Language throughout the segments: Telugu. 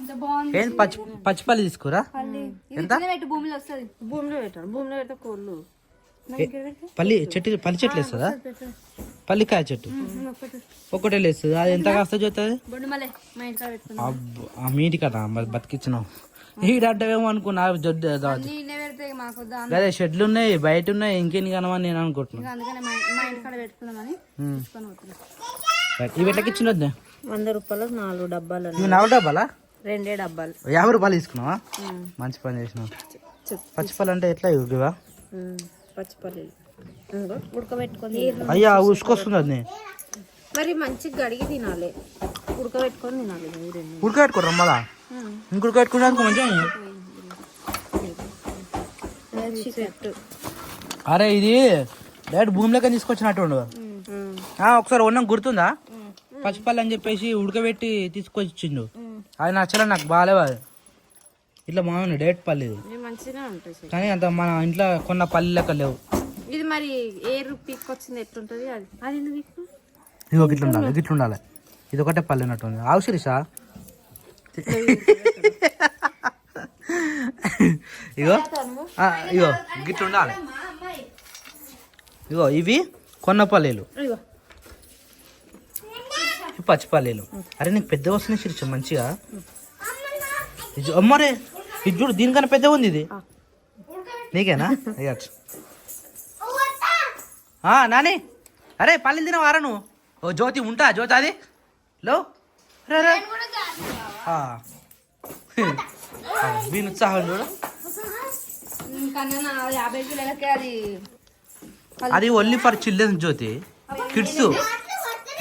ఇంత బాగుంది ఏం పచ్చి పచ్చిపల్లి తీసుకురా? పల్లి. ఇది ఎంత? కింద పెట్టు భూమిలో వస్తుంది. భూమిలో పెట్టాను భూమిలో పెడితే కోళ్ళు. పల్లి చెట్టు పల్లి చెట్లు వేస్తుందా? పల్లికాయ చెట్టు? ఒక్కటే లేస్తుంది? అది ఎంత కాస్త చూస్తుంది మీటి కదా మరి బతికిచ్చినావు ఈడంటవేమో అనుకున్నా జొడ్డు అదే షెడ్లు ఉన్నాయి బయట ఉన్నాయి ఇంకేం కనమని నేను అనుకుంటున్నాను. ఇవి ఎట్లకి ఇచ్చినొద్దు వంద రూపాయలకు నాలుగు డబ్బాలు నలభై డబ్బాలా? రెండే డబ్బాలు. యాభై రూపాయలు తీసుకున్నావా? మంచి పని చేసినావు. పచ్చిపల్లి అంటే ఎట్లా ఇవివా పచ్చిపల్లీలు ఇంకో ఉడకబెట్టుకొని అయ్యా ఉసుకొస్తుంది అది. మరి మంచిగా గడిగి తినాలి. ఉడకబెట్టుకొని తినాలి ఉడకబెట్టుకోరు మళ్ళా? ఇంక ఉడకబెట్టుకున్నాక మంచిగా అరే ఇది డైరెక్ట్ భూమిలోకి తీసుకొచ్చినట్టు ఒకసారి ఉన్నాం గుర్తుందా? పచ్చిపల్లి అని చెప్పేసి ఉడకబెట్టి తీసుకొచ్చి ఇచ్చిండు అది నచ్చలే నాకు బాగాలేవు అది ఇట్లా బాగుంది డైరెక్ట్ పల్లి. కానీ అంత మన ఇంట్లో కొన్న పల్లి లెక్క లేవు. ఇది మరి ఏ పీక్ వచ్చింది ఎట్లుంటది అది? అది ఎందుకు గిట్ల ఉండాలి గిట్ల ఉండాలి. ఇది ఒకటే పల్లి ఉన్నట్టు ఉంది. ఆవు శిరీషా. ఇగో ఇగో గిట్ల ఉండాలి ఇగో ఇవి కొన్న పల్లీలు. ఇగో ఇవి పచ్చి పల్లీలు అరే నీకు పెద్ద వస్తున్నాయి శిరీష మంచిగా. అమ్మరే ఇది చూడు దీనికన్నా పెద్ద ఉంది ఇది. నీకేనా? నాని. అరే పల్లీలు తినవారా నువ్వు ఓ జ్యోతి ఉంటా జ్యోతి అది. లో. రే రే. వీని ఉత్సాహం చూడు. అది. అది only for childrens Jyothi. Kids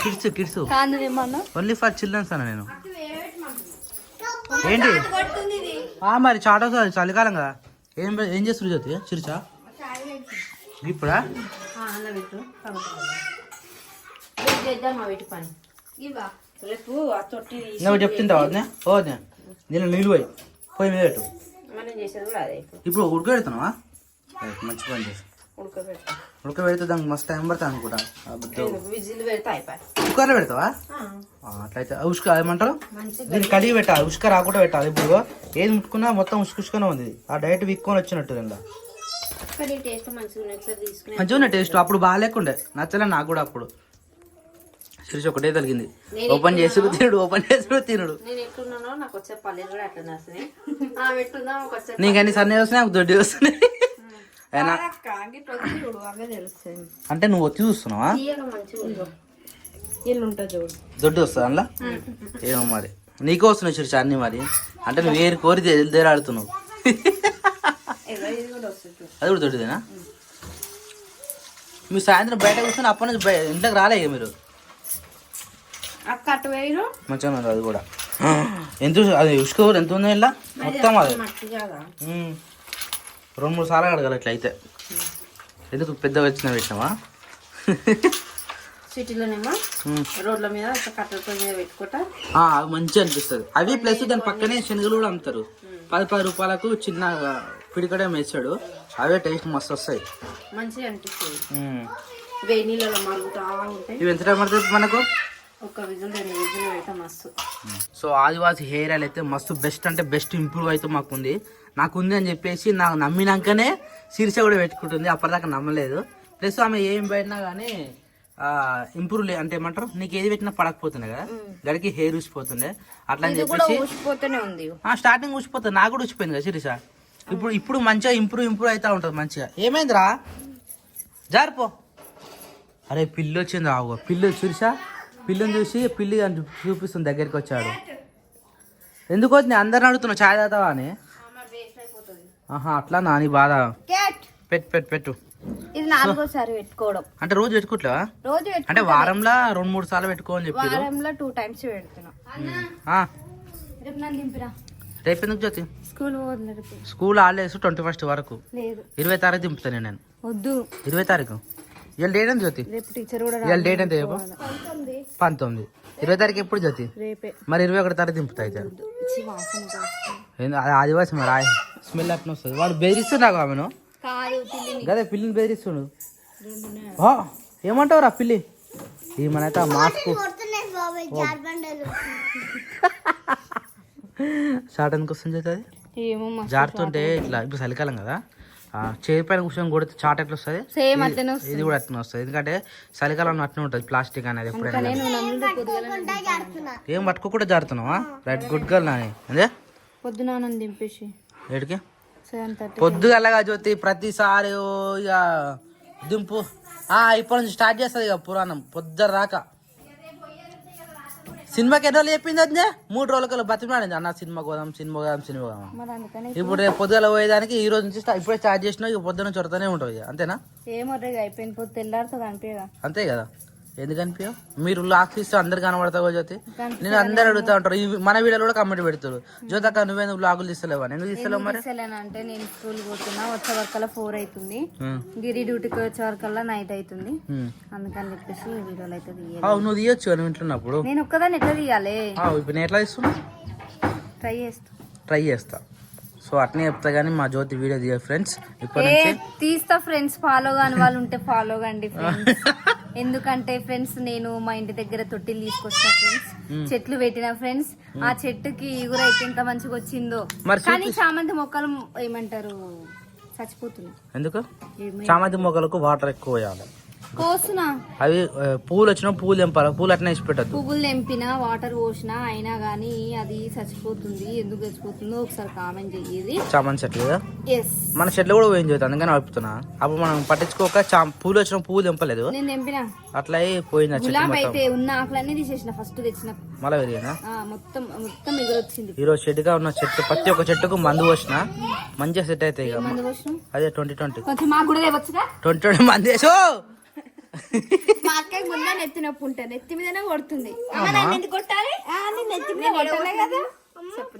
kids kids. Only for childrens అన్న నేను. ఏంటి? ఆ మరి చాట చలికాలం కదా. ఏం ఏం చేస్తారు జ్యోతి? చిరుచా? ఇప్పుడా? నువ్వు చెప్తుంటావా? ఓ. దీనిలో నీళ్ళు పోయి. పోయి మీద పెట్టు. ఇప్పుడు ఉడకబెడుతున్నావా మంచి పని చేసి. ఉడకబెడితే. దానికి మస్తు టైం పడుతుంది అనుకుంటా. అబద్ధం. విజిల్ పెడితే కుక్కర్లో పెడతావా? అట్లయితే ఉష్క ఏమంటారు? దీన్ని కడిగి పెట్టాలి ఉష్క రాకుండా పెట్టాలి. ఇప్పుడు ఏది ముట్టుకున్నా మొత్తం ఉసుక ఉసుకనే ఉంది. ఆ డైరెక్ట్ విక్కొని వచ్చినట్టు టేస్ట్ మంచిగా ఉన్న టేస్ట్ అప్పుడు బాగాలేకుండే నచ్చలే నాకు కూడా అప్పుడు. శిరీష్ ఒకటే తగిలింది ఓపెన్ చేసుడు తినుడు ఓపెన్ చేసుడు తినుడు. నాకు కూడా అన్ని సన్నీ వస్తున్నాయి దొడ్డి వస్తున్నాయి అయినా చూడు అవే తెలుస్తాయి అంటే నువ్వు వచ్చి చూస్తున్నావా? చూడు. దొడ్డి వస్తుంది అందులో? ఏమో మరి. నీకు వస్తున్నాయి శిరీష్ అన్ని మరి. అంటే నువ్వు వేరు కోరి దేరాడుతున్నావు. చూడు. అది కూడా దొడ్డిదేనా? మీరు సాయంత్రం బయట కూర్చొని అప్పటి నుంచి ఇంట్లోకి రాలే ఇక మీరు. మంచిగా అది కూడా. ఎంత అది ఉసుక కూడా ఎంత ఉంది ఇలా మొత్తం అది. రెండు మూడు సార్లు అడగాలి ఇట్లా అయితే ఎందుకు పెద్దగా వచ్చిన పెట్టినావా సిటీలోనేమో. రోడ్ల మీద పెట్టుకుంటా. అవి మంచిగా అనిపిస్తుంది. అవి ప్లస్ దాని పక్కనే శనగలు కూడా అమ్ముతారు. పది పది రూపాయలకు చిన్న పిడికడే వేసాడు అవే టేస్ట్ మస్తు వస్తాయి. మంచిగా అనిపిస్తుంది. వేడి నీళ్ళలో మరుగుతా ఉంటాయి. ఇవి ఎంత టైం పడుతుంది మనకు? ఒక్క విజులు రెండు విజులు పెడితే మస్తు. సో ఆదివాసి హెయిర్ ఆయిల్ అయితే మస్తు బెస్ట్ అంటే బెస్ట్ ఇంప్రూవ్ అయితే మాకు ఉంది నాకు ఉంది అని చెప్పేసి నాకు నమ్మినాకనే శీర్ష కూడా పెట్టుకుంటుంది. అప్పటిదాకా నమ్మలేదు. ప్లస్ ఆమె ఏం పెట్టినా కానీ ఇంప్రూవ్ అంటే ఏమంటారు? నీకు ఏది పెట్టినా పడకపోతుండే కదా? గడికి హెయిర్ ఊసిపోతుండే. అట్లా అని చెప్పేసి ఉంది. స్టార్టింగ్ ఊసిపోతుంది నాకు కూడా ఊసిపోయింది కదా శిరీష? ఇప్పుడు ఇప్పుడు మంచిగా ఇంప్రూవ్ ఇంప్రూవ్ అవుతా ఉంటుంది మంచిగా. ఏమైందిరా? జారిపో. అరే పిల్లి వచ్చింది ఆవు పిల్లి శిరీష. పిల్లిని చూసి పిల్లి అని చూపిస్తుంది దగ్గరికి వచ్చాడు. ఎందుకు వచ్చింది అందరిని అడుగుతున్నావు ఛాయ్ తాగుతావా అని? ఆహా అట్లా నాని బాధ. పెట్టు పెట్టు పెట్టు. ఇది నాలుగోసారి పెట్టుకోవడం. అంటే రోజు పెట్టుకుంటావా రోజు అంటే వారంలో రెండు మూడు సార్లు పెట్టుకో అని చెప్పారు. వారంలో టూ టైమ్స్ పెడుతున్నా. రేపు నన్ను దింపిరా? రేపు ఎందుకు Jyothi? School school holidays twenty first వరకు. లేదు. ఇరవై తారీఖు దింపుతాను నేను. వద్దు. ఇరవై తారీఖు? ఇవాళ డేట్ ఎంత జ్యోతి? రేపు టీచర్ కూడా ఇవాళ డేట్ ఎంత చెప్పు? పంతొమ్మిది. ఇరవై తారీఖు ఎప్పుడు జ్యోతి? రేపే. మరి ఇరవై ఒకటి తారీఖు దింపుతా అయితే. ఇచ్చి వాసన చేస్తుంది. ఏంది? అది ఆదివాసి మరి ఆ స్మెల్ అట్లా వస్తుంది. వాడు బెదిరిస్తున్నాడు ఆమెను. కాదు పిల్లిని. గదే పిల్లిని బెదిరిస్తుండు. ఆ, ఏమంటావు రా పిల్లి ఈ మనైతే ఆ మాస్క్ షార్ట్ ఎందుకు వస్తుంది జ్యోతి అది? జారుతుంటే ఇట్లా ఇప్పుడు చలికాలం కదా. చేయి పైన కూర్చొని కొడితే చాట్ ఎట్లా వస్తుంది? సేమ్ అట్లనే వస్తుంది. ఇది కూడా అట్లనే వస్తుంది. ఎందుకంటే చలికాలంలో అట్లనే ఉంటుంది ప్లాస్టిక్ అనేది ఎప్పుడైనా ఏం పట్టుకోకుండా జారుతున్నావా? Right good girl Nani. అదే పొద్దున దింపేసి. ఏడికి? పొద్దుగల్లగా జ్యోతి ప్రతిసారి ఓ ఇక దింపు. ఆ ఇప్పటి నుంచి స్టార్ట్ చేస్తుంది ఇక పురాణం. పొద్దుర రాక సినిమాకి ఎన్ని రోజులు చెప్పింది అదే మూడు రోజులకల్లా బతిమాడింది అన్న పోదాం సినిమా పోదాం సినిమా పోదాం. మరి అందుకని ఇప్పుడు రేపు పొద్దుగల పోయేదానికి ఈ రోజు నుంచి ఇప్పుడే స్టార్ట్ చేసినా ఇక పొద్దున చొరతనే ఉంటుంది అంతేనా? ఏమో అయిపోయింది. పొద్దు అనిపించదా అంతే కదా? ఎందుకు అనిపించవు మీరు లాక్ ఇస్తే అందరు కనబడతావు జ్యోతి? నేను అందరు అడుగుతా ఉంటారు. మన వీడియోలో కూడా కమెంట్ పెడతారు. జ్యోతి అక్క నువ్వేందుకు బ్లాగులు తీస్తలేవా? ఎందుకు తీస్తలేవు మరి? అంటే నేను స్కూల్ పోతున్నా వచ్చే వరకల్లా ఫోర్ అవుతుంది. గిరి డ్యూటీకి వచ్చే వరకల్లా నైట్ అవుతుంది. అందుకని చెప్పేసి వీడియోలు అయితే తీయాలి నువ్వు తీయొచ్చు నువ్వు ఇంట్లోన్నప్పుడు నేను ఒక్కదాన్ని ఎట్లా తీయాలి? ఇప్పుడు నేను ఎట్లా తీస్తున్నా? ట్రై చేస్తా. ట్రై చేస్తా. సో అట్నే చెప్తా కానీ మా జ్యోతి వీడియో తీయ ఫ్రెండ్స్. ఇప్పటి ఏ నుంచి తీస్తా ఫ్రెండ్స్ ఫాలో కాని వాళ్ళు ఉంటే ఫాలో కండి ఎందుకంటే ఫ్రెండ్స్ నేను మా ఇంటి దగ్గర తొట్టిలు తీసుకొస్తా ఫ్రెండ్స్. చెట్లు పెట్టిన ఫ్రెండ్స్. ఆ చెట్టుకి ఇగురు అయితే ఎంత మంచిగా వచ్చిందో. మరి కానీ చామంతి మొక్కలు ఏమంటారు? చచ్చిపోతున్నాయి. ఎందుకు? ఏమై- చామంతి మొక్కలకు వాటర్ ఎక్కువ వేయాలి. అవి పూలు వచ్చినా పూలు తెంపాలి? పూలు అట్నే ఇచ్చి పెట్టద్దు. పువ్వులు తెంపినా వాటర్ పోసినా అయినా గానీ అది చచ్చిపోతుంది. ఎందుకు చచ్చిపోతుందో ఒకసారి కామెంట్ చెయ్యేది. చామంతి చెట్లు కదా? ఎస్ మన చెట్లు కూడా పోయింది జ్యోతి అందుకని అడుపుతున్నా. అప్పుడు మనం పట్టించుకోక చా పూలు వచ్చిన పూలు తెంపలేదు. నేను తెంపినా? అట్లా పోయింది గులాబ్ అయితే ఉన్న ఆకులన్నీ తీసేసిన ఫస్ట్ తెచ్చిన. మళ్ళీ పెరిగిందా? ఆ, మొత్తం మొత్తం ఎగురొచ్చింది. ఈరోజు చెట్టుగా ఉన్న చెట్టు ప్రతి ఒక్క చెట్టుకు మందు పోసిన. మంచిగా సెట్ అవుతాయి అదే ట్వంటీ ట్వంటీ కొంచెం మాకు కూడా ట్వంటీ ట్వంటీ మంది వేసో! మా అక్కకి ముందే నెత్తి నొప్పి ఉంటుంది. నెత్తి మీదనే కొడుతుంది. కొట్టాలి? నెత్తి మీద కొట్టలే కదా.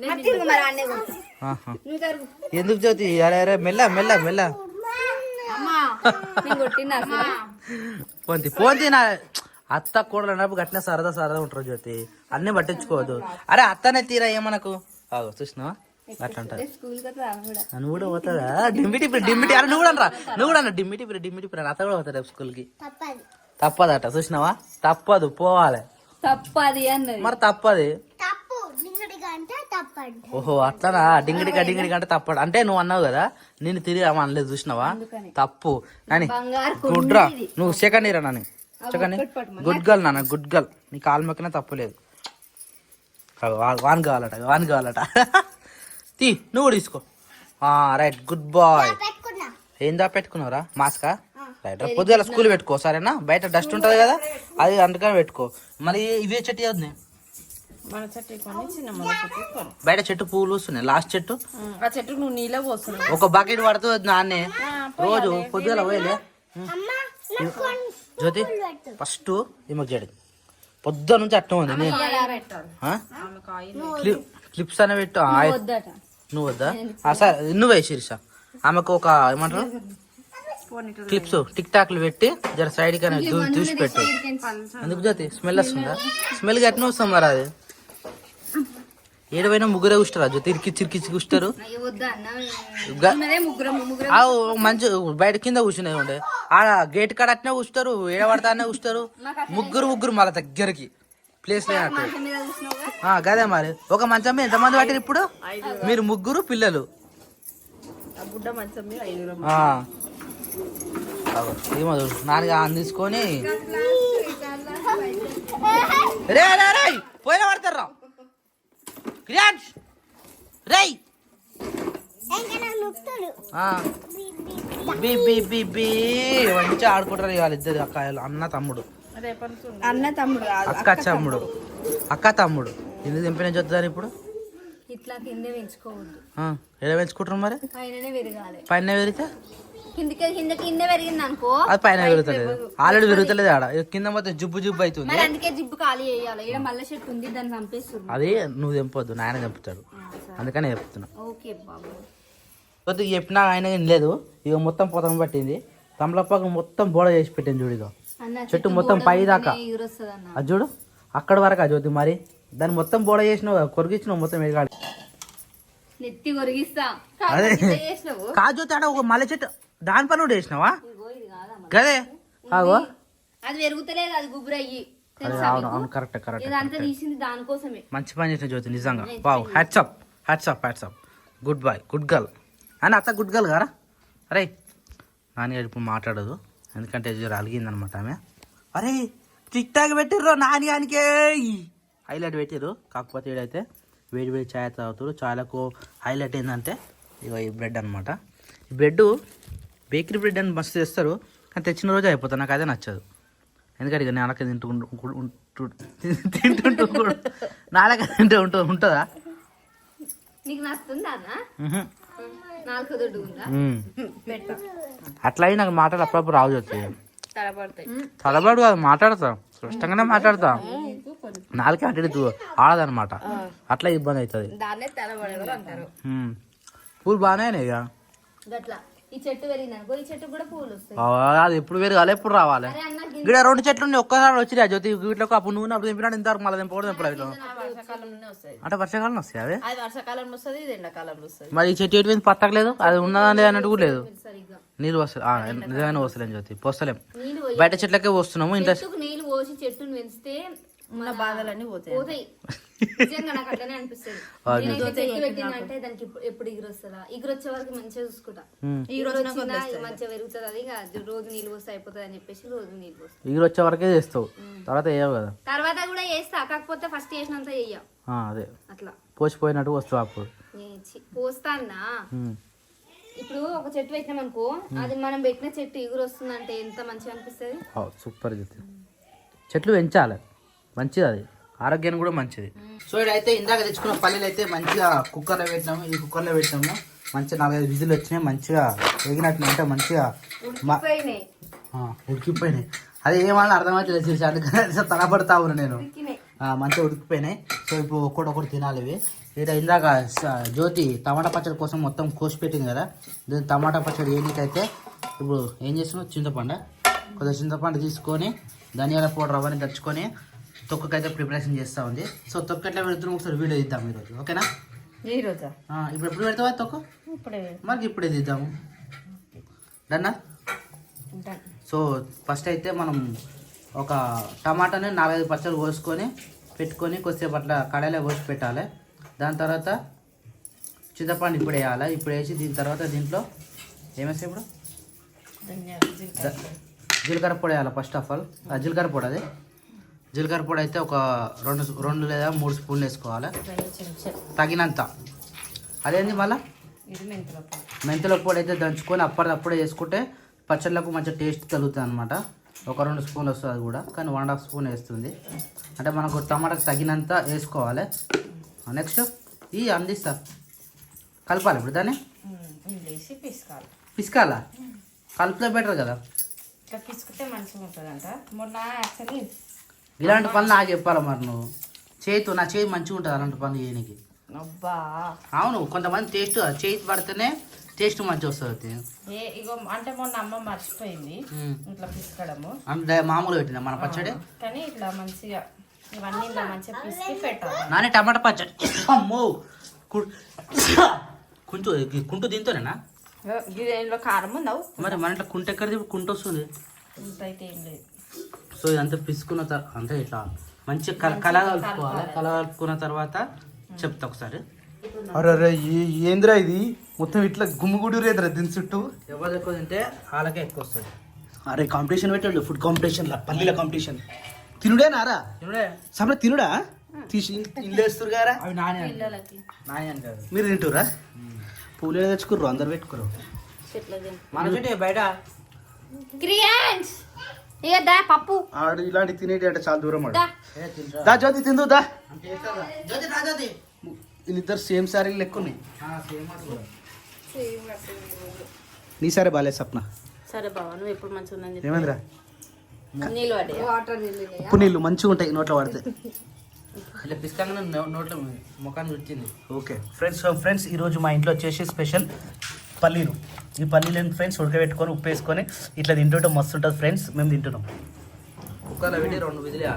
నెత్తి మీద మరి అన్నే కొట్టు. ఆహా. నువ్వు జరుగు. ఎందుకు జ్యోతి? అరే అరే మెల్ల మెల్ల మెల్ల. అమ్మా నేను కొట్టినా అసలు? పోంతి పోంతి నా అత్త కూడా అన్నప్పుడు గట్టిన సరదా సరదా ఉంటారు జ్యోతి. అన్ని పట్టించుకోవద్దు. అరే అత్తనే తీరా ఏమనకు ఆగో చూసినావా? అట్లా నన్ను కూడా పోతుందా? అరే నువ్వు కూడా అనరా నువ్వు కూడా అన్న డిమ్మిటి పిరి డిమ్మిటి పిరి అత్త కూడా పోతాడు స్కూల్కి తప్పదట చూసినావా? తప్పదు పోవాలి. తప్పది అన్నది. మరి తప్పది. ఓహో అట్లనా? డింగిడిగా డింగిడిగా అంటే తప్పడు. అంటే నువ్వు అన్నావు కదా నేను తిరిగి అనలేదు చూసినావా? తప్పు. నాని గుడ్ రా. నువ్వు second year Nani. Second good girl నాన్న గుడ్ గర్ల్ నీ కాలు మొక్కినా తప్పులేదు అగో, వా- వాన్ కావాలట వాన్ కావాలట. తీ నువ్వు కూడా తీసుకో. Right good boy. ఏందా పెట్టుకున్నావురా? మాస్కా? రైట్ పొద్దుగల స్కూల్ పెట్టుకో సరేనా? బయట డస్ట్ ఉంటుంది కదా అది అందుకని పెట్టుకో. మరి ఇవే చెట్టు అవుతుంది చెట్టు చెట్టు బయట చెట్టు పువ్వులు వస్తున్నాయి లాస్ట్ చెట్టు. ఆ చెట్టుకు నువ్వు నీళ్ళ పోస్తున్నావు. ఒక బకెట్ పడుతుంది నాన్నే. రోజు పొద్దుగల పోయలే? జ్యోతి ఫస్ట్ ఈమెకు చేయడు పొద్దు నుంచి అట్టం ఉంది క్లిప్స్ అనే పెట్టు ఆ, ఆయ- వద్దట. నువ్వు వద్దా ఆ, సరే నువ్వే శిరీష. ఆమెకు ఒక ఏమంటారు? క్లిప్స్ టిక్ టాక్లు పెట్టి జర సైడ్ కానీ చూసి పెట్టు. ఎందుకు జ్యోతి? స్మెల్ వస్తుందా? స్మెల్ ఎట్లా వస్తాం మరి అది. ఏడవైనా ముగ్గురే కూర్చుంటారు జ్యోతి? ఇరికి చిరికిచ్చి కూర్చుంటారు ఆ మంచి బయట కింద కూర్చునే ఉండే. ఆడ గేట్ కాడ అట్నే కూర్చుంటారు ఏడబడతానే కూర్చుంటారు ముగ్గురు ముగ్గురు మళ్ళీ దగ్గరికి. ప్లేస్ గదే మరి. ఒక మంచం మీద ఎంతమంది పట్టారు ఇప్పుడు? మీరు ముగ్గురు పిల్లలు. ఏమో. నాన్నగా తీసుకొని. రే రే రే పోయిన పడతారు రా. క్రియాన్స్. బి బి బి. బి మంచిగా ఆడుకుంటారు ఇవాళ ఇద్దరు అక్క అన్న తమ్ముడు. అన్న తమ్ముడు అక్క తమ్ముడు. అక్క తమ్ముడు. ఎందుకు దింపిన చెప్తారు ఇప్పుడు? ఇట్లా కిందే పెంచుకోవద్దు. ఆ, ఎలా పెంచుకుంటారు మరి? పైననే పెరగాలి పైన పెరిగితే కిందకి కింద కింద పెరిగింది అనుకో అది పైన పెరుగుతలేదు ఆల్రెడీ పెరుగుతలేదు ఆడ. కింద మొత్తం జుబ్బు జుబ్బు అవుతుంది. మరి అందుకే జిబ్బు ఖాళీ చేయాలి. ఇక్కడ మల్లె చెట్టు ఉంది దాన్ని చంపేస్తుంది. అది నువ్వు తెంపొద్దు నాయన తెంపుతాడు అందుకనే చెప్తున్నా. ఓకే బాబు. కొద్దిగా చెప్పినా ఆయన ఏం లేదు. ఇక మొత్తం పొతం పట్టింది. తమలపాకు మొత్తం బోడ చేసి పెట్టింది చూడు ఇక అన్న చెట్టు మొత్తం పై దాకా అది చూడు అక్కడ వరకు ఆ జ్యోతి మరి. దాన్ని మొత్తం బోడ చేసినావు కదా, కొరికిచ్చినావు మొత్తం ఎగాలి నెత్తి కొరిగిస్తా. అదే. ఇట్లా చేసినావు. కాదు జ్యోతి ఆడ ఒక మల్లె చెట్టు దాని పని కూడా వేసినావా గదే. ఆగో. అది పెరుగుతలేదు అది గుబురయ్యి అవును అవును కరెక్ట్ కరెక్ట్ ఇదంతా తీసింది దానికోసమే. మంచి పని చేసిన జ్యోతి నిజంగా. Wow hats off hats off hats off good boy good girl అని అత్త గుడ్ గర్ల్ గారా అరే నాన్నగారు ఇప్పుడు మాట్లాడదు. ఎందుకంటే జర అలిగిందనమాట ఆమె. అరే టిక్ టాక్ పెట్టిర్రు నాని గానికే. హైలైట్ పెట్టిర్రు. కాకపోతే ఈడైతే వేడి వేడి ఛాయ్ తాగుతారు చాలాకు హైలైట్ ఏంటంటే ఇగో ఈ బ్రెడ్ అనమాట ఈ బ్రెడ్ బేకరీ బ్రెడ్ అని మస్తు తెస్తారు కానీ తెచ్చిన రోజు అయిపోతుంది. నాకు అదే నచ్చదు. ఎందుకంటే ఇక నాలక తింటూ తింటుంటూ నాలక తింటూ ఉంటూ ఉంటుందా? నీకు నచ్చుతుందా అట్లా అయి నాకు మాటలు అప్పుడప్పుడు రావు వచ్చాయి తలబడు కాదు మాట్లాడతా. స్పష్టంగానే మాట్లాడతా. నాలుగే అటు ఇటు ఆడదనమాట అట్లా ఇబ్బంది అవుతుంది. పూలు బాగానే ఇక గట్లా. ఈ చెట్టు పెరిగిందనుకో ఈ చెట్టు కూడా పూలు వస్తాయి. ఆ, అది ఎప్పుడు పెరగాలి ఎప్పుడు రావాలి. ఇక్కడ రెండు చెట్లు ఉన్నాయి ఒక్కసారి వచ్చినాయి జ్యోతి. వీటిలోకి అప్పుడు నువ్వు అప్పుడు దింపినాడు ఇంతవరకు మళ్ళీ దింపకూడదు ఎప్పుడు అవి అంటే వర్షాకాలం వస్తాయి అది వర్షాకాలంలో వస్తుంది ఇది ఎండాకాలంలో వస్తుంది. మరి ఈ చెట్టు ఎటువంటి పత్తకలేదు? అది ఉన్నదా లేదా అన్నట్టు కూడా లేదు. నీళ్ళు వస్తలే ఆ, నిజంగానే వస్తలేం జ్యోతి. పోస్తలేం. బయట చెట్లకే వస్తున్నాము చెట్టుకు నీళ్ళు పోసి చెట్టును పెంచితే ఉన్న బాధలన్నీ పోతాయి పోతాయి. నిజంగా నాకు అట్లనే అనిపిస్తుంది. నేనైతే చెట్టు పెట్టిందంటే దానికి ఎప్పుడు ఎప్పుడు ఎగురు వస్తుందా ఎగురు వచ్చే వరకు మంచిగా చూసుకుంటా. రోజు వచ్చిందా మంచిగా పెరుగుతుంది అది ఇక రోజు నీళ్ళు పోస్తే అయిపోతుంది అని చెప్పేసి రోజు నీళ్ళు పోస్తాం. ఎగురు వచ్చే వరకే చేస్తావు. తర్వాత వేయవు కదా. తర్వాత కూడా చేస్తా కాకపోతే ఫస్ట్ చేసినంత చెయ్య ఆ, అదే. అట్లా. పోసిపోయినట్టు వస్తావు అప్పుడు. నేను చి- పోస్తాన్నా? ఉమ్. ఇప్పుడు ఒక చెట్టు పెట్టినాం అనుకో అది మనం పెట్టిన చెట్టు ఎగురు వస్తుందంటే ఎంత మంచిగా అనిపిస్తుంది? సూపర్ చెట్లు పెంచాలి. మంచిది అది ఆరోగ్యానికి కూడా మంచిది. సో ఇదైతే ఇందాక తెచ్చుకున్న పల్లీలు అయితే మంచిగా కుక్కర్లో పెట్టినాము. ఈ కుక్కర్లో పెట్టినాము. మంచిగా నాలుగైదు విజిల్ వచ్చినాయి. మంచిగా వేగినట్లు అంటే మంచిగా ఉడికిపోయినాయి. అదే ఏమన్నా అర్థమైతే తెలిసి అందుకని తలపడతా ఉన్నా నేను. మంచిగా ఉడికిపోయినాయి. సో ఇప్పుడు ఒక్కటి ఒకటి తినాలి ఇవి. ఇక్కడ ఇందాక స- జ్యోతి టమాటా పచ్చడి కోసం మొత్తం కోసి పెట్టింది కదా. దీని టమాటా పచ్చడి ఏంటికైతే ఇప్పుడు ఏం చేస్తున్నావు? చింతపండు. కొద్దిగా చింతపండు తీసుకొని ధనియాల పౌడర్ అవన్నీ తెచ్చుకొని తొక్కకైతే ప్రిపరేషన్ చేస్తూ ఉంది. సో తొక్క ఎట్లా పెడుతున్నాం ఒకసారి వీడియో ఇద్దాం ఈరోజు. ఓకేనా? ఈ రోజా? ఆ, ఇప్పుడు ఎప్పుడు పెడతావా తొక్క? ఇప్పుడే. మనకి ఇప్పుడే తీద్దాము డన్నా సో ఫస్ట్ అయితే మనం ఒక టమాటాని నాలుగైదు పచ్చళ్ళు కోసుకొని పెట్టుకొని కొద్దిసేపు అట్లా కడాయిలో కోసి పెట్టాలి. దాని తర్వాత చింతపండు ఇప్పుడు వేయాలి. ఇప్పుడు వేసి దీని తర్వాత దీంట్లో ఏమేస్తాయి ఇప్పుడు? జీలకర్ర. పొడి వేయాలి ఫస్ట్ ఆఫ్ ఆల్ జీలకర్ర పొడి అది. జీలకర్ర పొడి అయితే ఒక రెండు రెండు లేదా మూడు స్పూన్లు వేసుకోవాలి. తగినంత. అదేంది మళ్ళీ? మెంతుల పొడి. అయితే దంచుకొని అప్పటిదప్పుడే వేసుకుంటే పచ్చళ్ళకు మంచి టేస్ట్ కలుగుతుంది అనమాట ఒక రెండు స్పూన్లు వస్తుంది అది కూడా కానీ వన్ హాఫ్ స్పూన్ వేస్తుంది. అంటే మనకు టమాటాకు తగినంత వేసుకోవాలి. నెక్స్ట్ ఈ అందిస్తా. కలపాలి ఇప్పుడు దాన్ని? పిసుకాలి. కలుపులో బెటర్ కదా. పిసుకుతే మంచిగా ఉంటుందంట మొన్న యాక్చువల్లీ ఇలాంటి పనులు నాకు చెప్పాలి మరి నువ్వు. చేతు నా చేయి మంచిగా ఉంటుంది అలాంటి పనులు చేయడానికి అబ్బా. అవును కొంతమంది టేస్ట్ చేయి పడితేనే టేస్ట్ మంచిగా వస్తుంది ఏ ఇగో అంటే మొన్న అమ్మ మర్చిపోయింది. ఇట్లా పిసకడము. అంటే మామూలుగా పెట్టిందా మన పచ్చడి? కానీ ఇట్లా మంచిగా ఇవన్నీ ఇలా మంచిగా పిసికి పెట్టాలి. నానే టమాటా పచ్చడి. అమ్మో! కుంటు కుంటు దీంతోనేనా ఇందులో కారం ఉందావు మరి మన ఇంట్లో కుంట ఎక్కడిది కుంట వస్తుంది. ఇంత అయితే ఏం లేదు. సో ఇదంతా పిసుకున్న తర్వాత అంటే ఇట్లా మంచిగా కల కల కలుపుకోవాలి. కల కలుపుకున్న తర్వాత చెప్తా ఒకసారి. అరే ఏందిరా ఇది? మొత్తం ఇట్లా గుమ్మిగుడి రేదిరా దీని చుట్టూ? ఎవరు ఎక్కువ తింటే వాళ్ళకే ఎక్కువ వస్తుంది. అరే కాంపిటీషన్ పెట్టాడు ఫుడ్ కాంపిటీషన్ లా పల్లీల కాంపిటీషన్ తినుడే నారా? తినుడే. సమ్ర తినుడా? తీసి ఇల్లు వేస్తురు గారా? అవి నాని అని పిల్లలకి. నాని అని కాదు మీరు తింటురా పూలు తెచ్చుకుర్రు అందరు పెట్టుకురు మన చుట్టే బయట. క్రియాన్స్ ఇక దా పప్పు. ఆడు ఇలాంటి తినేటి అంటే చాలా దూరం ఆడు. దా. జ్యోతి తిందు దా. వీళ్ళిద్దరు సేమ్ సారీ లెక్క ఉన్నాయి. నీ సారీ బాగాలేదు సప్న. సరే బావ నువ్వు ఎప్పుడు మంచిగా ఉందని చెప్పి. ఏమైందిరా? నీళ్ళు పడే వాటర్ నీళ్ళు ఉప్పు నీళ్ళు మంచిగా ఉంటాయి నోట్లో పడితే పిసుకంగా నోట్లో ముఖాన్ని వచ్చింది ఓకే. ఫ్రెండ్స్ ఫ్రెండ్స్ ఈరోజు మా ఇంట్లో వచ్చేసి స్పెషల్ పల్లీలు. ఈ పల్లీలను ఫ్రెండ్స్ ఉడకబెట్టుకొని ఉప్పు వేసుకొని ఇట్లా తింటుంటే మస్తు ఉంటుంది ఫ్రెండ్స్ మేము తింటున్నాం. కుక్కర్లో పెట్టి రెండు విధులు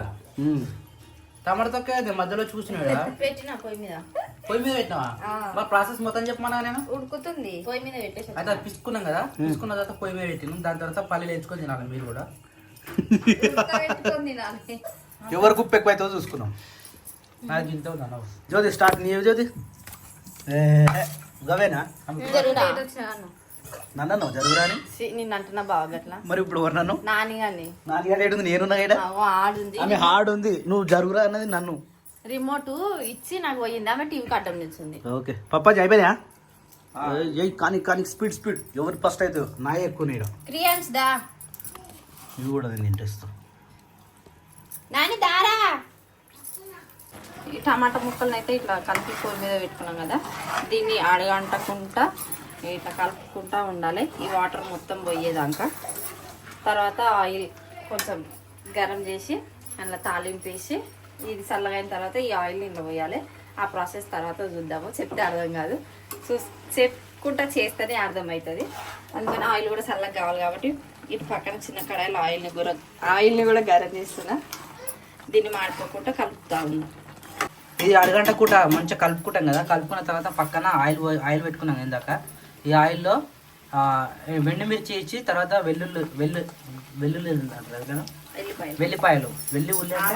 టమాటా తొక్క మధ్యలో చూసినాడు పెట్టిన పొయ్యి మీద. పొయ్యి మీద పెట్టినావా? మరి ప్రాసెస్ మొత్తం చెప్పమన్నా నేను? ఉడుకుతుంది. పొయ్యి మీద పెట్టేసి అయితే అది పిసుకున్నాం కదా? పిసుకున్న తర్వాత పొయ్యి మీద పెట్టినాం. దాని తర్వాత పల్లీలు వేసుకొని తినాలి మీరు కూడా. ఎవరికి ఉప్పు ఎక్కువ అవుతుందో చూసుకున్నాం నాకు ఇంత జ్యోతి స్టార్ట్ నీ జ్యోతి. గవేనా? నన్ను జరుగురా అని? నిన్ను అంటున్నా బాగా గట్లా మరి ఇప్పుడు ఎవరు నన్ను నాని కానీ నాలుగేట ఏడు ఉంది నేనున్నా గేట ఆడుంది. ఆమె హార్డ్ ఉంది నువ్వు జరుగురా అన్నది నన్ను. రిమోట్ ఇచ్చి నాకు పోయింది ఆమె టీవీ కట్టం నిల్చుంది. ఓకే. పప్పాజీ అయిపోయా ఏ కానీ కానీ స్పీడ్ స్పీడ్. ఎవరు ఫస్ట్ అయితే? నా ఎక్కువ నేను క్రియాన్స్ దా ఇవి కూడా నేను ఇంట్రెస్ట్ నాని దారా? ఈ టమాటా ముక్కలను అయితే ఇట్లా కలిపి కూర మీద పెట్టుకున్నాం కదా. దీన్ని అడగంటకుండా ఇట్లా కలుపుకుంటా ఉండాలి. ఈ వాటర్ మొత్తం పోయేదాకా. తర్వాత ఆయిల్ కొంచెం గరం చేసి అందులో తాలింపు వేసి ఇది చల్లగైన తర్వాత ఈ ఆయిల్ ఇంట్లో పోయాలి. ఆ ప్రాసెస్ తర్వాత చూద్దాము. చెప్తే అర్థం కాదు. చూ చెప్పుకుంటా చేస్తేనే అర్థమవుతుంది. అందుకని ఆయిల్ కూడా చల్లగా కావాలి కాబట్టి ఇటు పక్కన చిన్న కడాయిలో ఆయిల్ని కూడా ఆయిల్ని కూడా గరం చేస్తున్నా. దీన్ని మాడిపోకుండా కలుపుతా ఉన్నా. ఇది అరగంట కూట మంచిగా కలుపుకుంటాం కదా కలుపుకున్న తర్వాత పక్కన ఆయిల్ ఆయిల్ పెట్టుకున్నాం ఇందాక. ఈ ఆయిల్లో ఆ, మిర్చి ఇచ్చి తర్వాత వెల్లుల్లి వెల్లు వెల్లుల్లి అంటారు వెల్లిపాయలు. వెల్లి ఉల్లి అంటే?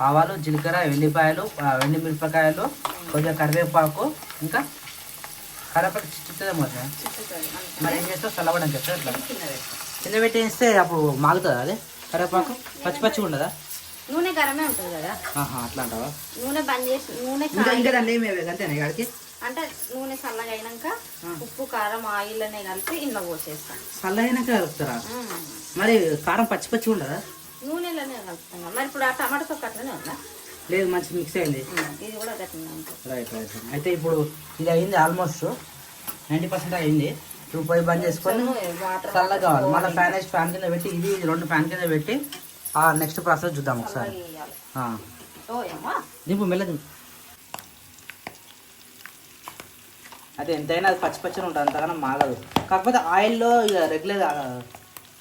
ఆవాలు జీలకర్ర వెల్లిపాయలు వెండి మిరపకాయలు కొద్దిగా కరివేపాకు ఇంకా కరివేపాకు. చుట్టుతుంది మరి ఏం చేస్తావు? చల్లవడం చెప్తా కింద. కింద పెట్టి వేస్తే అప్పుడు మాగుతుందా అదే? కరివేపాకు? పచ్చి పచ్చిగా ఉండదా నూనె గరమే ఉంటుంది కదా. అట్లా అంటావా? నూనె బంద్ చేసి నూనె ఇంకా దాన్ని అంతేనా ఇక్కడికి అంటే నూనె చల్లగా అయినాక ఉప్పు కారం ఆయిల్ అనే కలిపి ఇంట్లో పోసేస్తాం. చల్లైనాక కలుపుతారా? మరి కారం పచ్చి పచ్చి ఉండదా? నూనెలోనే కలుపుతున్నాం. మరి ఇప్పుడు ఆ టమాటా తొక్క అట్లనే ఉందా? లేదు మంచి మిక్స్ అయింది. ఇది కూడా రైట్ రైట్ అయితే ఇప్పుడు ఇది అయింది ఆల్మోస్ట్ నైంటీ పర్సెంట్ అయింది. ఇప్పుడు పొయ్యి బంద్ చేసుకొని వాటర్ చల్లగా కావాలి. మళ్ళీ ఫ్యాన్ వేసి ఫ్యాన్ కింద పెట్టి ఇది రెండు ఫ్యాన్ కింద పెట్టి నెక్స్ట్ ప్రాసెస్ చూద్దాం ఒకసారి. దింపు మెల్ల దింపు అయితే ఎంతైనా అది పచ్చి పచ్చిగా ఉంటుంది అంతగానో మాగదు కాకపోతే ఆయిల్లో ఇక రెగ్యులర్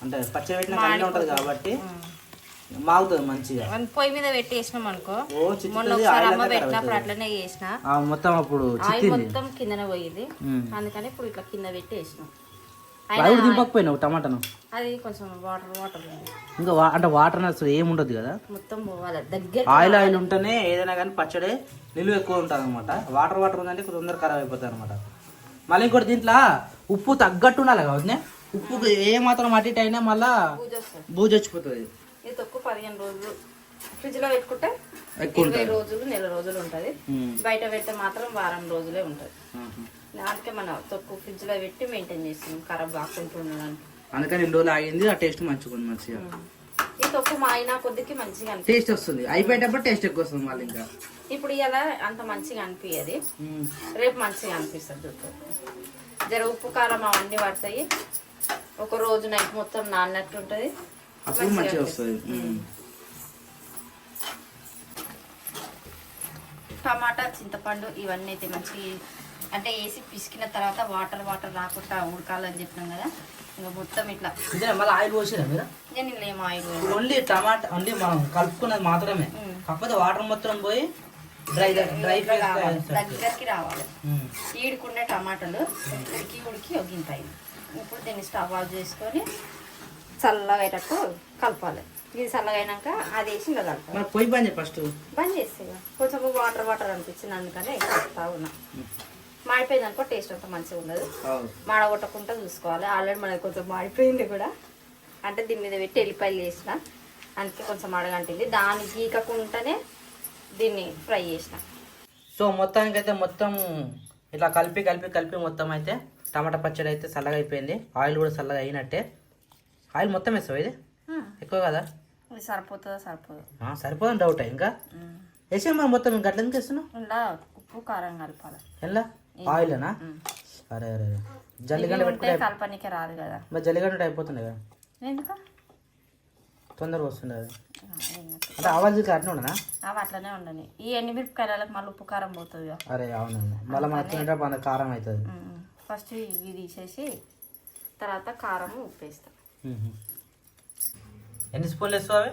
అంటే పచ్చి పెట్టిన కంటే ఉంటుంది కాబట్టి మాగుతుంది మంచిగా. పొయ్యి మీద పెట్టి వేసినాం అనుకో అమ్మ పెట్టినప్పుడు అట్లనే చేసిన. ఆ, మొత్తం అప్పుడు మొత్తం కిందనే పోయింది. అందుకని ఇప్పుడు ఇట్లా కింద పెట్టి అయినా దింపకపోయినావు టమాటాను? అది కొంచెం వాటర్ వాటర్ ఇంకా అంటే వాటర్ అసలు ఏమి ఉండదు కదా? మొత్తం పోవాలి. దగ్గర ఆయిల్ ఆయిల్ ఉంటేనే ఏదైనా కానీ పచ్చడి నిలువ ఎక్కువ ఉంటుంది అనమాట వాటర్ వాటర్ ఉందంటే కొంచెం తొందరగా ఖరాబ్ అయిపోతుంది అనమాట మళ్ళీ ఇంకోటి దీంట్లో ఉప్పు తగ్గట్టు ఉండాలి కాబట్టి ఉప్పు ఏ మాత్రం అటు ఇటు అయినా మళ్ళా బూజు వచ్చిపోతుంది ఇది తక్కువ పదిహేను రోజులు. ఫ్రిడ్జ్లో పెట్టుకుంటే ఎక్కువ ఇరవై రోజులు నెల రోజులు ఉంటది. బయట పెడితే మాత్రం వారం రోజులే ఉంటది. అందుకే మనం తక్కువ ఫ్రిడ్జ్లో పెట్టి మెయింటైన్ చేస్తున్నాం ఖరాబ్ కాకుండా ఉండడానికి. అందుకని రెండు రోజులు ఆగింది ఆ టేస్ట్ మంచిగా ఉంది మంచిగా. ఈ తక్కువ మాయినా కొద్దికి మంచిగా టేస్ట్ వస్తుంది. అయిపోయేటప్పుడు టేస్ట్ ఎక్కువ వస్తుంది మళ్ళీ ఇంకా. ఇప్పుడు ఇలా అంత మంచిగా అనిపించదు. రేపు మంచిగా అనిపిస్తుంది జర ఉప్పు కారం అవన్నీ పడతాయి. ఒక రోజు నైట్ మొత్తం నాన్నట్టు ఉంటుంది. అప్పుడు మంచిగా వస్తుంది. టమాటా చింతపండు ఇవన్నీ అయితే మంచి అంటే వేసి పిసికిన తర్వాత వాటర్ వాటర్ రాకుండా ఉడకాలని చెప్పినాం కదా. ఇంకా మొత్తం ఇట్లా. మళ్ళీ ఆయిల్ పోసిరా మీరు? నేను ఏం ఆయిల్. ఓన్లీ టమాటా ఓన్లీ మనం కలుపుకున్నది మాత్రమే. కాకపోతే వాటర్ మొత్తం పోయి డ్రై డ్రై దగ్గరికి రావాలి. ఉమ్. ఈడుకునే టమాటాలు ఉడికి ఉడికి ఒగ్గింతాయి ఇప్పుడు దీన్ని స్టవ్ ఆఫ్ చేసుకొని చల్లగా అయ్యేటట్టు కలపాలి. ఇది చల్లగా అయినాక అది వేసి ఇంకా కలపాలి. మరి పొయ్యి బంద్ ఫస్ట్ బంద్ చేస్తే. కొంచెం వాటర్ వాటర్ అనిపించింది అందుకని కలుపుతా ఉన్నా. మాడిపోయింది అనుకో టేస్ట్ అంత మంచిగా ఉండదు. మాడగొట్టకుండా చూసుకోవాలి. ఆల్రెడీ మనకి కొంచెం మాడిపోయింది కూడా. అంటే దీని మీద పెట్టి ఎల్లిపాయలు వేసిన అందుకే కొంచెం అడగంటింది దాన్ని గీకకుండానే దీన్ని ఫ్రై చేసిన. సో మొత్తానికి అయితే మొత్తం ఇట్లా కలిపి కలిపి కలిపి మొత్తం అయితే టమాటా పచ్చడి అయితే చల్లగా అయిపోయింది. ఆయిల్ కూడా చల్లగా అయినట్టే. ఆయిల్ మొత్తం వేస్తావు ఇది? ఎక్కువ కదా? ఇది సరిపోతుందో? సరిపోదు. సరిపోదని డౌట్ ఇంకా? వేసే మరి మొత్తం ఇంకా అట్లా ఎందుకు వేస్తున్నావు? ఉప్పు కారం కలపాలి. ఎలా? ఆయిల్నా? అరే అరే. జల్లిగడ్డ పెట్టుకుంటే కలపనికి రాదు కదా. మరి జల్లిగడ్డ అయిపోతుంది కదా? ఎందుకు? తొందరగా వస్తుంది అది. అంటే ఆవాజ్ అట్లా ఉండనా? అవి అట్లనే ఉండని. ఈ ఎండుమిరపకాయలకు మళ్ళీ ఉప్పు కారం పోతుంది అరే అవునండి. మళ్ళీ మనకు తినేటప్పుడు మన కారం అవుతుంది. ఫస్ట్ ఇవి తీసేసి తర్వాత కారం ఉప్పు వేస్తాం. ఎన్ని స్పూన్లు వేస్తావు అవి?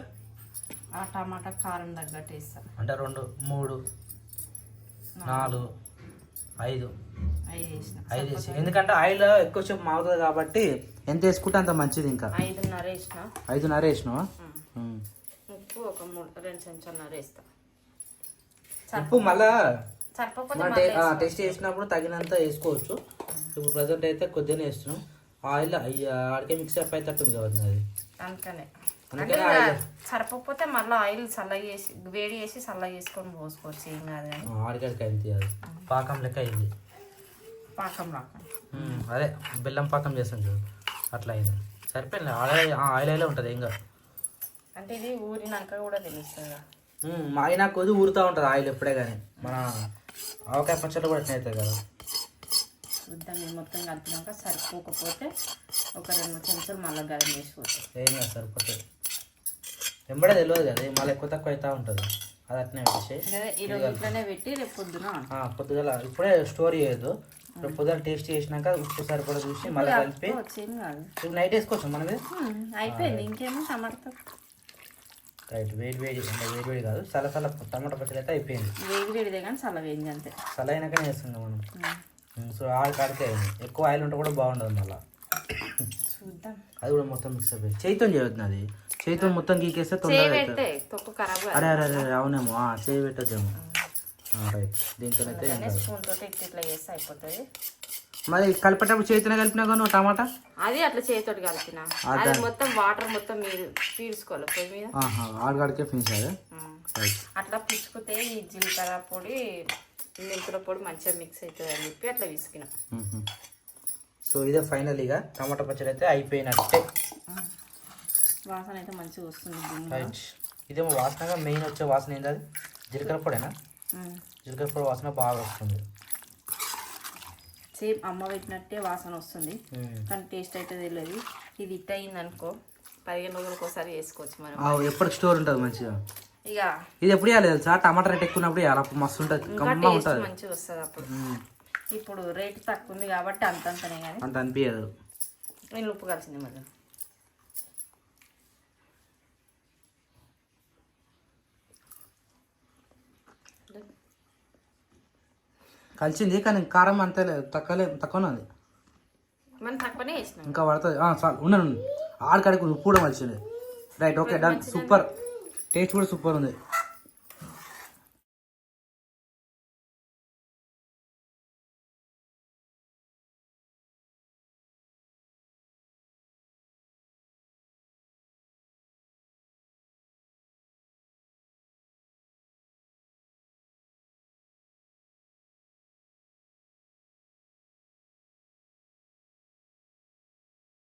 ఆ టమాటా కారం తగ్గట్టు వేస్తాం. అంటే రెండు మూడు నాలుగు. ఐదు. ఐదు వేసి. ఎందుకంటే ఆయిల్ ఎక్కువసేపు మాగుతుంది కాబట్టి ఎంత వేసుకుంటే అంత మంచిది ఇంకా. ఐదున్నర వేసిన. ఐదున్నర వేసినావా. ఉప్పు ఒక మూడు రెండు చెంచాలు వేస్తా. ఉప్పు మళ్ళా టెస్ట్ చేసినప్పుడు తగినంత వేసుకోవచ్చు. ఇప్పుడు ప్రజెంట్ అయితే కొద్దిగానే వేస్తున్నాం. ఆయిల్ అయ్యా ఆడికే మిక్స్ అప్ అవుతుంది కాబట్టి అది. అందుకనే అందుకనే. అంటే. సరిపోతే మళ్ళీ ఆయిల్ చల్లగా చేసి వేడి చేసి చల్లగా చేసుకొని పోసుకోవచ్చు ఏం కాదు కానీ. ఆడికాడికి అయింది అది. పాకం లెక్క అయింది. పాకం ఉమ్, అదే బెల్లం పాకం చేస్తాం చూడు. అట్లా అయింది. సరిపోయింది. ఆయిల్ ఆయిల్ ఉంటుంది ఇంకా అంటే ఇది ఊరినాక కూడా తెలుస్తుంది కదా. ఉమ్, మా అయినా కొద్ది ఊరుతూ ఉంటుంది ఆయిల్ ఎప్పుడే కానీ. మన ఆవకాయ పచ్చడి కూడా అట్నే అవుతుంది కదా. చూద్దాం మొత్తం కలిపినాక సరిపోకపోతే ఒక రెండు మూడు చెంచాలు మళ్ళీ గరం చేసుకోవచ్చు ఏం కాదు సరిపోతుంది వెంబడే తెలియదు కదా మళ్ళీ ఎక్కువ తక్కువ అవుతూ ఉంటుంది. అది అట్నే పెట్టి రేపు పొద్దున పొద్దుగల ఇప్పుడే స్టోర్ చేయొద్దు. ఇప్పుడు పొద్దున టేస్ట్ చేసినాక ఉప్పు సరిపడా చూసి మళ్ళీ కలిపి ఇప్పుడు నైట్ వేసుకోవచ్చు మనది అయిపోయింది. ఇంకేమో టమాటా రైట్ వేడి వేడి అంటే వేడి వేడి కాదు చల్ల చల్ల టమాటా పచ్చడి అయితే అయిపోయింది. వేడి వేడిదే కానీ చల్ల వేయింది అంతే. చల్ల అయినాకనే వేస్తున్నాం మనం. సో ఆయిల్ కాడితే ఎక్కువ ఆయిల్ ఉంటే కూడా బాగుండదు మళ్ళీ. చూద్దాం. అది కూడా మొత్తం మిక్స్ అయిపోయింది. చేయితో చేయొద్దు అది చేయితో మొత్తం గీకేస్తే తొందరగా అరే అరే అరే అవునేమో. ఆ, చేయి పెట్టద్దేమో. రైట్. దీంతో అయితే ఏం కాదు స్పూన్ తోటి ఇట్లా ఇట్లా చేస్తే అయిపోతుంది. మరి కలిపేటప్పుడు చేతినే కలిపినా కానీ టమాటా? అది అట్లా చేతితోటి కలిపిన. అది మొత్తం వాటర్ మొత్తం మీరు పీల్చుకోవాలి పొయ్యి మీద. ఆడగాడికే. రైట్. అట్లా పిచ్చుకుతే ఈ జీలకర్ర పొడి మెంతుల పొడి మంచిగా మిక్స్ అవుతుంది అని చెప్పి అట్లా విసికిన సో ఇదే ఫైనల్ ఇక. టమాటా పచ్చడి అయితే అయిపోయినట్టే. వాసన అయితే మంచిగా వస్తుంది ఇదేమో వాసనగా మెయిన్ వచ్చే వాసన ఏంది అది జీలకర్ర పొడేనా. జీలకర్ర పొడి వాసన బాగా వస్తుంది. సేమ్ అమ్మ పెట్టినట్టే వాసన వస్తుంది. కానీ టేస్ట్ అయితే తెలియదు. ఇది ఇట్ అయింది అనుకో పదిహేను రోజులకు ఒకసారి వేసుకోవచ్చు మనం. ఆ, ఎప్పటికి స్టోర్ ఉంటుంది మంచిగా? ఇక ఇది ఎప్పుడు వేయాలి తెలుసా? టమాటా రేట్ ఎక్కువ ఉన్నప్పుడు వేయాలి అప్పుడు మస్తు కమ్మ ఉంటుంది. మంచిగా వస్తుంది అప్పుడు. ఇప్పుడు రేట్ తక్కువ ఉంది కాబట్టి అంతంతనే కానీ అంత అనిపించదు నేను ఉప్పు కలిసింది మళ్ళీ. కలిసింది. కానీ కారం అంతే తక్కువలే తక్కువనే ఉంది. మనం తక్కువనే వేసినాం. ఇంకా పడుతుంది. చాలు ఉన్నాను ఆడికాడికి ఉప్పు కూడా మంచిది right okay done. Super. Taste కూడా సూపర్ ఉంది.